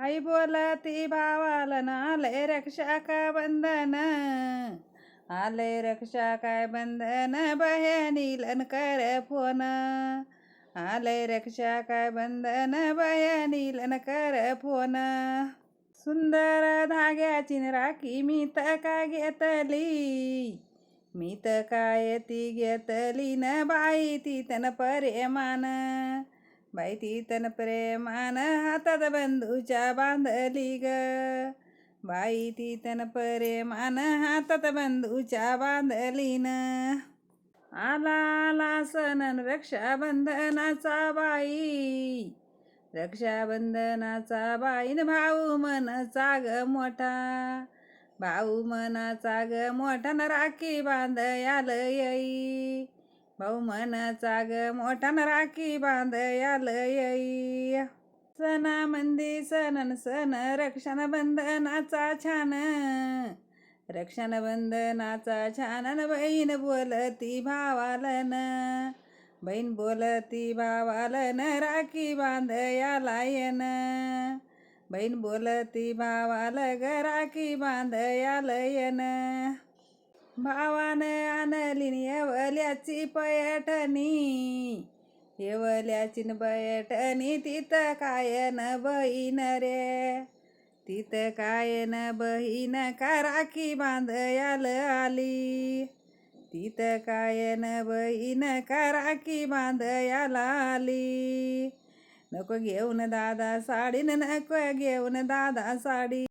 आई बोलती भावाला ना आलंय रक्षा काय बंधन? आलय रक्षा काय बंधन? बहिणीलन कर फोन. आलंय रक्षा काय बंधन? बहिणीलन कर फोन. सुंदर धाग्याची राखी मी तर काय घेतली? मी तर काय ती घेतली न बाई ती तन प्रेमान? बाई ती तन प्रेमान हातात बंधूच्या बांधली ग. बाई ती तन प्रेमान हातात बंधूच्या बांधली न. आला आला सण रक्षाबंधनाचा बाई रक्षाबंधनाचा बाईन भाऊ मनचा ग मोठा भाऊ मनाचा ग मोठा न राखी बांध याल येई भाऊ मनाचा ग मोठा न राखी बांध याल येई. सणा मंदी सणन सण रक्षण बंधनाचा छान. रक्षण बंधनाचा छानन बहीण बोलती भावालन. बहीण बोलती भावालन राखी बांधया लायन बहीण बोलती भावाल ग राखी बांधया लयन भावानं आणली येवल्याची पैठणी. येवल्याची न पैठणी तिथं काय न बहीण रे. तिथं काय न बहीण का राखी बांधयाल आली. तिथं काय न बहीण का राखी बांधयाला आली. नको घेऊन दादा साडी नको घेऊन दादा साडी.